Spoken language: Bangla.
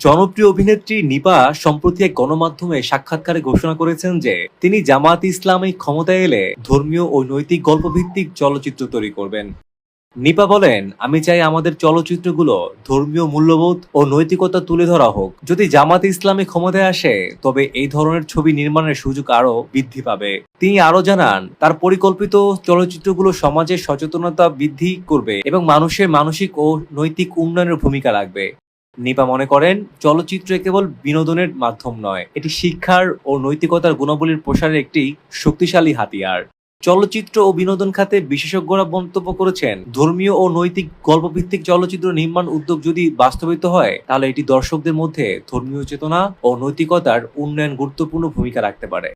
জনপ্রিয় অভিনেত্রী নিপা সম্প্রতি এক গণমাধ্যমে সাক্ষাৎকারে ঘোষণা করেছেন যে তিনি জামাত ইসলামী ক্ষমতায় এলে ধর্মীয় ও নৈতিক গল্পভিত্তিক চলচ্চিত্র তৈরি করবেন। নিপা বলেন, আমি চাই আমাদের চলচ্চিত্রগুলো ধর্মীয় মূল্যবোধ ও নৈতিকতা তুলে ধরা হোক। যদি জামাত ইসলামী ক্ষমতায় আসে, তবে এই ধরনের ছবি নির্মাণের সুযোগ আরও বৃদ্ধি পাবে। তিনি আরও জানান, তার পরিকল্পিত চলচ্চিত্রগুলো সমাজের সচেতনতা বৃদ্ধি করবে এবং মানুষের মানসিক ও নৈতিক উন্নয়নের ভূমিকা রাখবে। নিপা মনে করেন, চলচ্চিত্র কেবল বিনোদনের মাধ্যম নয়, এটি শিক্ষার ও নৈতিকতার গুণাবলীর প্রসারের একটি শক্তিশালী হাতিয়ার। চলচ্চিত্র ও বিনোদন খাতে বিশেষজ্ঞরা মন্তব্য করেছেন, ধর্মীয় ও নৈতিক গল্পভিত্তিক চলচ্চিত্র নির্মাণ উদ্যোগ যদি বাস্তবিত হয়, তাহলে এটি দর্শকদের মধ্যে ধর্মীয় চেতনা ও নৈতিকতার উন্নয়ন গুরুত্বপূর্ণ ভূমিকা রাখতে পারে।